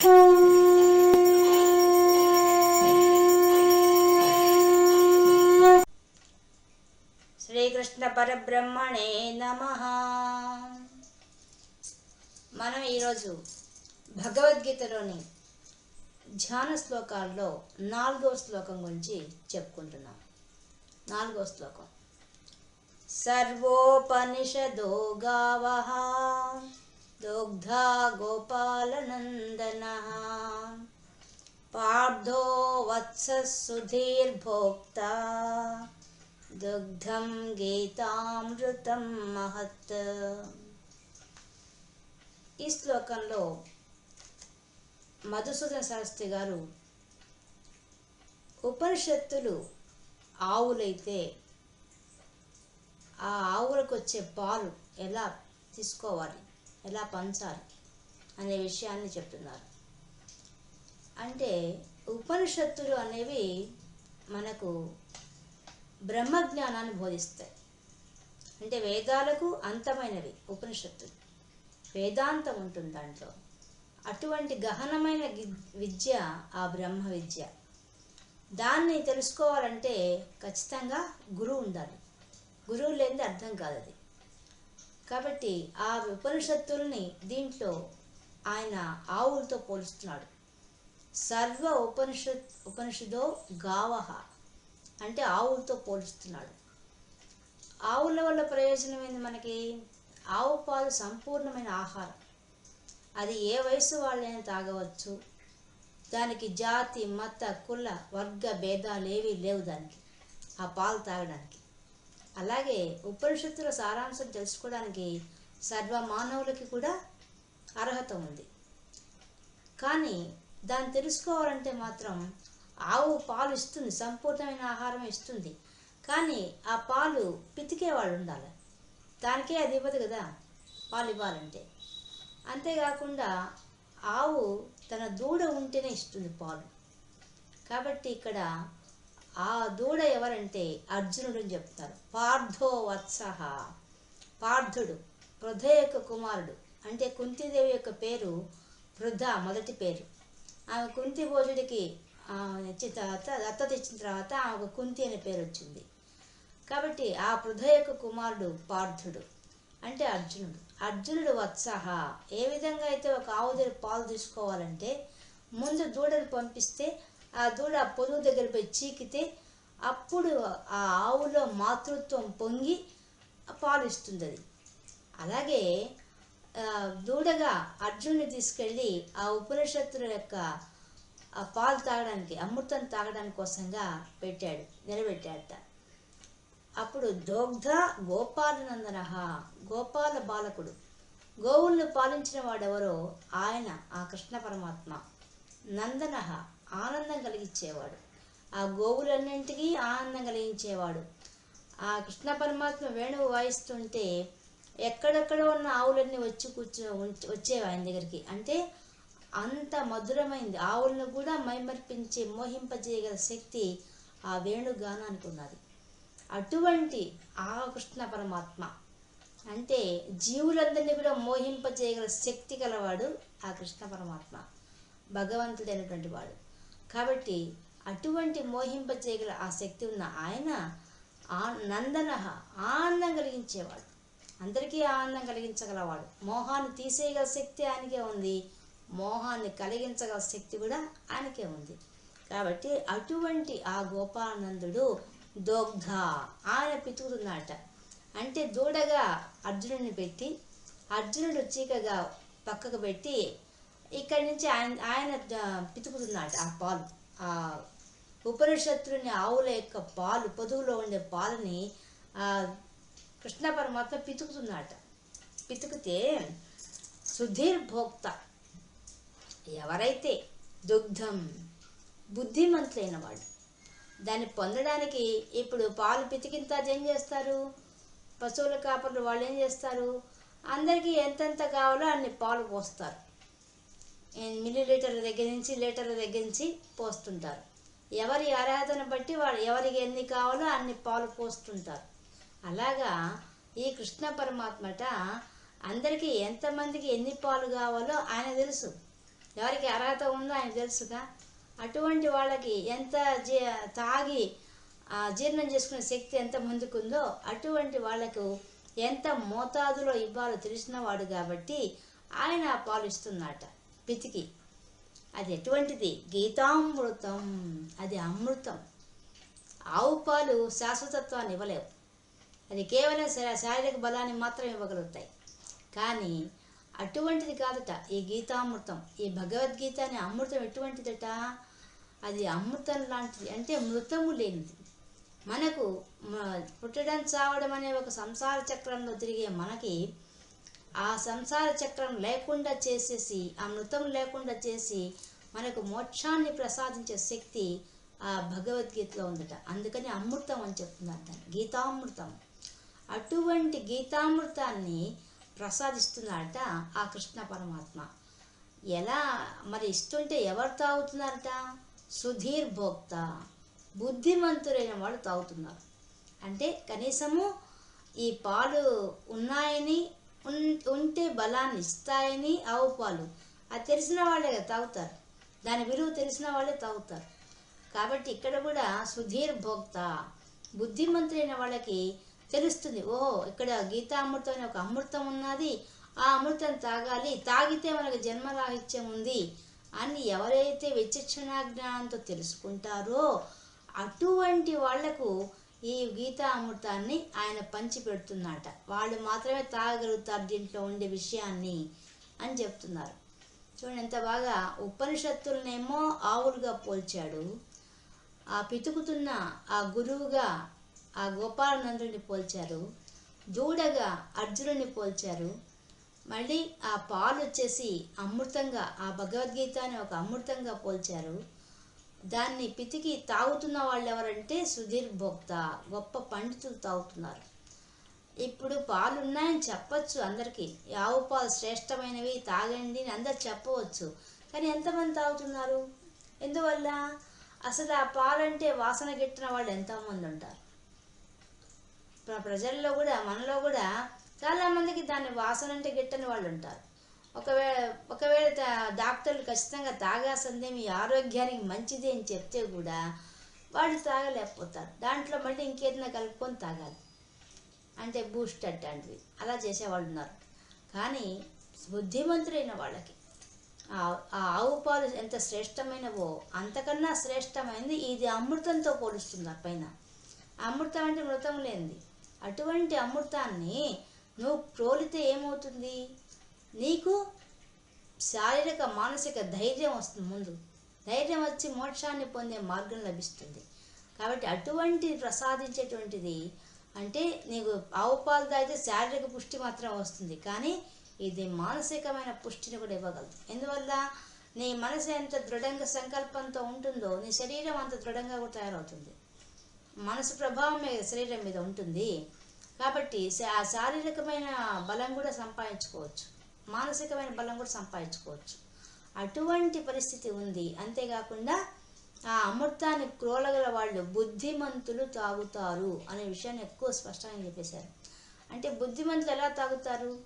శ్రీకృష్ణ పరబ్రహ్మణే నమ. మనం ఈరోజు భగవద్గీతలోని ధ్యాన శ్లోకాల్లో నాలుగో శ్లోకం గురించి చెప్పుకుంటున్నాం. నాలుగో శ్లోకం. సర్వోపనిషదో గావ దుగ్ధా గోపాలనందన పార్థో వత్స సుధీర్భోక్తా దుగ్ధం గీతామృతం మహత్ ఈ శ్లోకంలో మధుసూదన శాస్త్రి గారు ఉపనిషత్తులు ఆవులైతే ఆ ఆవులకు వచ్చే పాలు ఎలా తీసుకోవాలి? ఎలా పంచాలి అనే విషయాన్ని చెప్తున్నారు. అంటే ఉపనిషత్తులు అనేవి మనకు బ్రహ్మజ్ఞానాన్ని బోధిస్తాయి. అంటే వేదాలకు అంతమైనవి ఉపనిషత్తులు. వేదాంతం ఉంటుంది దాంట్లో. అటువంటి గహనమైన విద్య ఆ బ్రహ్మ విద్య. దాన్ని తెలుసుకోవాలంటే ఖచ్చితంగా గురువు ఉండాలి. గురువు లేనిది అర్థం కాదు అది కాబట్టి ఆ ఉపనిషత్తుల్ని దీంట్లో ఆయన ఆవులతో పోలుస్తున్నాడు. సర్వ ఉపనిషత్ ఉపనిషదో గావహ అంటే ఆవులతో పోలుస్తున్నాడు. ఆవుల వల్ల ప్రయోజనం ఏంది మనకి? ఆవు పాలు సంపూర్ణమైన ఆహారం. అది ఏ వయసు వాళ్ళైనా తాగవచ్చు. దానికి జాతి మత కుల వర్గ భేదాలు ఏవీ లేవు దానికి ఆ పాలు తాగడానికి. అలాగే ఉపనిషత్తుల సారాంశం తెలుసుకోవడానికి సర్వ మానవులకి కూడా అర్హత ఉంది. కానీ దాన్ని తెలుసుకోవాలంటే మాత్రం ఆవు పాలు ఇస్తుంది సంపూర్ణమైన ఆహారం ఇస్తుంది. కానీ ఆ పాలు పితికే వాళ్ళు ఉండాలి. దానికే అది ఇవ్వదు కదా పాలు ఇవ్వాలంటే. అంతేకాకుండా ఆవు తన దూడ ఉంటేనే ఇస్తుంది పాలు. కాబట్టి ఇక్కడ ఆ దూడ ఎవరంటే అర్జునుడు అని చెప్తారు. పార్థో వత్సహ పార్థుడు పృథ యొక్క కుమారుడు. అంటే కుంతిదేవి యొక్క పేరు పృథ మొదటి పేరు. ఆమె కుంతి భోజుడికి ఇచ్చిన తర్వాత దత్తత ఇచ్చిన తర్వాత ఆమెకు కుంతి అనే పేరు వచ్చింది. కాబట్టి ఆ పృథ యొక్క కుమారుడు పార్థుడు అంటే అర్జునుడు. అర్జునుడు వత్సహ. ఏ విధంగా అయితే ఒక ఆవు దగ్గర పాలు తీసుకోవాలంటే ముందు దూడను పంపిస్తే ఆ దూడ పొదువు దగ్గరపై చీకితే అప్పుడు ఆ ఆవులో మాతృత్వం పొంగి ఆ పాలు ఇస్తుంది అది అలాగే దూడగా అర్జునుని తీసుకెళ్ళి ఆ ఉపనిషత్తుల యొక్క ఆ పాలు తాగడానికి అమృతం తాగడానికి కోసంగా పెట్టాడు నిలబెట్టాడట. అప్పుడు దోగ్ధ గోపాలనందన గోపాల బాలకుడు. గోవులను పాలించిన వాడెవరో? ఆయన ఆ కృష్ణ పరమాత్మ. నందన ఆనందం కలిగించేవాడు. ఆ గోవులన్నింటికీ ఆనందం కలిగించేవాడు. ఆ కృష్ణ పరమాత్మ వేణువు వాయిస్తుంటే ఎక్కడెక్కడ ఉన్న ఆవులన్నీ వచ్చి కూర్చో వచ్చేవి ఆయన దగ్గరికి. అంటే అంత మధురమైంది. ఆవులను కూడా మైమర్పించి మోహింపజేయగల శక్తి ఆ వేణుగానానికి ఉన్నది. అటువంటి ఆ కృష్ణ పరమాత్మ. అంటే జీవులందరినీ కూడా మోహింపజేయగల శక్తి గలవాడు ఆ కృష్ణ పరమాత్మ. భగవంతుడైనటువంటి వాడు. కాబట్టి అటువంటి మోహింపచేయగల ఆ శక్తి ఉన్న ఆయన ఆ నందన ఆనందం కలిగించేవాడు. అందరికీ ఆనందం కలిగించగలవాడు. మోహాన్ని తీసేయగల శక్తి ఆయనకే ఉంది. మోహాన్ని కలిగించగల శక్తి కూడా ఆయనకే ఉంది. కాబట్టి అటువంటి ఆ గోపానందుడు దోగ్ధ ఆయన పితుకుతున్నాడట అంటే దూడగా అర్జునుడిని పెట్టి అర్జునుడు చీకగా పక్కకు పెట్టి ఇక్కడి నుంచి ఆయన ఆయన పితుకుతున్నాడు ఆ పాలు. ఆ ఉపనిషత్తుని ఆవుల యొక్క పాలు పొదుగులో ఉండే పాలని ఆ కృష్ణ పరమాత్మ పితుకుతున్నాడట పితుకుతే సుధీర్ భోక్త ఎవరైతే దుగ్ధం బుద్ధిమంతులైన వాడు దాన్ని పొందడానికి ఇప్పుడు పాలు పితికిన తర్వాత ఏం చేస్తారు? పశువుల కాపర్లు వాళ్ళు ఏం చేస్తారు? అందరికీ ఎంతెంత కావాలో అన్ని పాలు పోస్తారు. మిల్లీ లీటర్ల దగ్గర నుంచి లీటర్ల దగ్గర నుంచి పోస్తుంటారు. ఎవరి అర్హతను బట్టి వాళ్ళు ఎవరికి ఎన్ని కావాలో అన్ని పాలు పోస్తుంటారు. అలాగా ఈ కృష్ణ పరమాత్మట అందరికీ ఎంతమందికి ఎన్ని పాలు కావాలో ఆయన తెలుసు. ఎవరికి అర్హత ఉందో ఆయన తెలుసుగా. అటువంటి వాళ్ళకి ఎంత జీ తాగి జీర్ణం చేసుకునే శక్తి ఎంత ముందుకుందో అటువంటి వాళ్ళకు ఎంత మోతాదులో ఇవ్వాలో తెలిసినవాడు కాబట్టి ఆయన పాలు ఇస్తున్నట పితికి అది ఎటువంటిది? గీతామృతం. అది అమృతం. ఆవు పాలు శాశ్వతత్వాన్ని ఇవ్వలేవు. అది కేవలం శారీరక బలాన్ని మాత్రం ఇవ్వగలుగుతాయి. కానీ అటువంటిది కాదట ఈ గీతామృతం. ఈ భగవద్గీత అనే అమృతం ఎటువంటిదట? అది అమృతం లాంటిది. అంటే మృతము లేనిది. మనకు పుట్టడం చావడం అనే ఒక సంసార చక్రంలో తిరిగే మనకి ఆ సంసార చక్రం లేకుండా చేసేసి ఆ మృతం లేకుండా చేసి మనకు మోక్షాన్ని ప్రసాదించే శక్తి ఆ భగవద్గీతలో ఉందట. అందుకని అమృతం అని చెప్తున్నారు దాన్ని. గీతామృతం. అటువంటి గీతామృతాన్ని ప్రసాదిస్తున్నారట ఆ కృష్ణ పరమాత్మ. ఎలా? మరి ఇస్తుంటే ఎవరు తాగుతున్నారట? సుధీర్ భోక్త. బుద్ధిమంతులైన వాళ్ళు తాగుతున్నారు. అంటే కనీసము ఈ పాలు ఉన్నాయని ఉంటే బలాన్ని ఇస్తాయని ఆవు పాలు అది తెలిసిన వాళ్ళే కదా తాగుతారు. దాని విలువ తెలిసిన వాళ్ళే తాగుతారు. కాబట్టి ఇక్కడ కూడా సుధీర్ భోక్త బుద్ధిమంతులైన వాళ్ళకి తెలుస్తుంది. ఓహో ఇక్కడ గీతామృతం అనే ఒక అమృతం ఉన్నది. ఆ అమృతం తాగాలి. తాగితే మనకు జన్మరాహిత్యం ఉంది అని ఎవరైతే విచక్షణ జ్ఞానంతో తెలుసుకుంటారో అటువంటి వాళ్ళకు ఈ గీతా అమృతాన్ని ఆయన పంచి పెడుతున్నట వాళ్ళు మాత్రమే తాగగలుగుతారు దీంట్లో ఉండే విషయాన్ని అని చెప్తున్నారు. చూడండి ఎంత బాగా ఉపనిషత్తులనేమో ఆవులుగా పోల్చాడు. ఆ పితుకుతున్న ఆ గురువుగా ఆ గోపాలనందుని పోల్చారు. దూడగా అర్జునుని పోల్చారు. మళ్ళీ ఆ పాలు వచ్చేసి అమృతంగా ఆ భగవద్గీతని ఒక అమృతంగా పోల్చారు. దాన్ని పితికి తాగుతున్న వాళ్ళు ఎవరంటే సుధీర్ భోక్త గొప్ప పండితులు తాగుతున్నారు. ఇప్పుడు పాలున్నాయని చెప్పచ్చు అందరికీ. ఈ ఆవు పాలు శ్రేష్టమైనవి తాగండి అని అందరు చెప్పవచ్చు. కానీ ఎంతమంది తాగుతున్నారు? ఎందువల్ల? అసలు ఆ పాలంటే వాసన గిట్టిన వాళ్ళు ఎంతమంది ఉంటారు? ప్రజల్లో కూడా మనలో కూడా చాలామందికి దాని వాసన అంటే గిట్టని వాళ్ళు ఉంటారు. ఒకవేళ ఒకవేళ డాక్టర్లు ఖచ్చితంగా తాగాల్సిందే మీ ఆరోగ్యానికి మంచిది అని చెప్తే కూడా వాళ్ళు తాగలేకపోతారు. దాంట్లో మళ్ళీ ఇంకేదైనా కలుపుకొని తాగాలి. అంటే బూస్ట్ అట్లాంటివి. అలా చేసేవాళ్ళు ఉన్నారు. కానీ బుద్ధిమంతులైన వాళ్ళకి ఆ ఆవు పాలు ఎంత శ్రేష్టమైనవో అంతకన్నా శ్రేష్టమైనది ఇది అమృతంతో పోలుస్తున్నారు పైన. అమృతం అంటే మృతం లేనిది. అటువంటి అమృతాన్ని నువ్వు ప్రోలితే ఏమవుతుంది? నీకు శారీరక మానసిక ధైర్యం వస్తుంది ముందు. ధైర్యం వచ్చి మోక్షాన్ని పొందే మార్గం లభిస్తుంది. కాబట్టి అటువంటి ప్రసాదించేటువంటిది అంటే నీకు ఆవు పాలు తాగితే శారీరక పుష్టి మాత్రం వస్తుంది. కానీ ఇది మానసికమైన పుష్టిని కూడా ఇవ్వగలదు. ఎందువల్ల? నీ మనసు ఎంత దృఢంగా సంకల్పంతో ఉంటుందో నీ శరీరం అంత దృఢంగా కూడా తయారవుతుంది. మనసు ప్రభావం మీద శరీరం మీద ఉంటుంది. కాబట్టి శా- ఆ శారీరకమైన బలం కూడా సంపాదించుకోవచ్చు. మానసికమైన బలం కూడా సంపాదించుకోవచ్చు. అటువంటి పరిస్థితి ఉంది. అంతేకాకుండా ఆ అమృతాన్ని క్రోలగల వాళ్ళు బుద్ధిమంతులు తాగుతారు అనే విషయాన్ని ఎక్కువ స్పష్టంగా చెప్పేశారు. అంటే బుద్ధిమంతులు ఎలా తాగుతారు?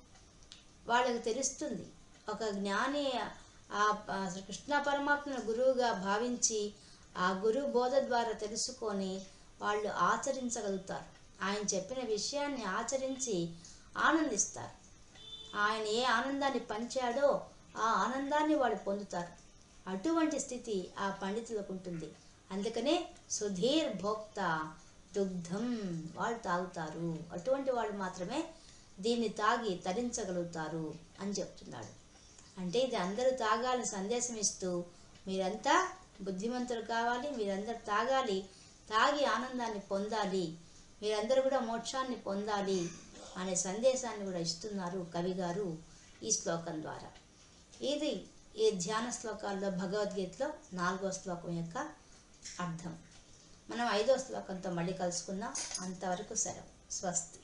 వాళ్ళకి తెలుస్తుంది. ఒక జ్ఞాని ఆ కృష్ణ పరమాత్మను గురువుగా భావించి ఆ గురువు బోధ ద్వారా తెలుసుకొని వాళ్ళు ఆచరించగలుగుతారు. ఆయన చెప్పిన విషయాన్ని ఆచరించి ఆనందిస్తారు. ఆయన ఏ ఆనందాన్ని పంచాడో ఆ ఆనందాన్ని వాళ్ళు పొందుతారు. అటువంటి స్థితి ఆ పండితులకు ఉంటుంది. అందుకనే సుధీర్ భోక్త దుగ్ధం వాళ్ళు తాగుతారు. అటువంటి వాళ్ళు మాత్రమే దీన్ని తాగి తరించగలుగుతారు అని చెప్తున్నాడు. అంటే ఇది అందరూ తాగాలని సందేశం ఇస్తూ మీరంతా బుద్ధిమంతులు కావాలి మీరందరూ తాగాలి తాగి ఆనందాన్ని పొందాలి మీరందరూ కూడా మోక్షాన్ని పొందాలి అనే సందేశాన్ని కూడా ఇస్తున్నారు కవి గారు ఈ శ్లోకం ద్వారా. ఇది ఈ ధ్యాన శ్లోకాల్లో భగవద్గీతలో నాలుగో శ్లోకం యొక్క అర్థం. మనం ఐదో శ్లోకంతో మళ్ళీ కలుసుకుందాం. అంతవరకు సరే స్వస్తి.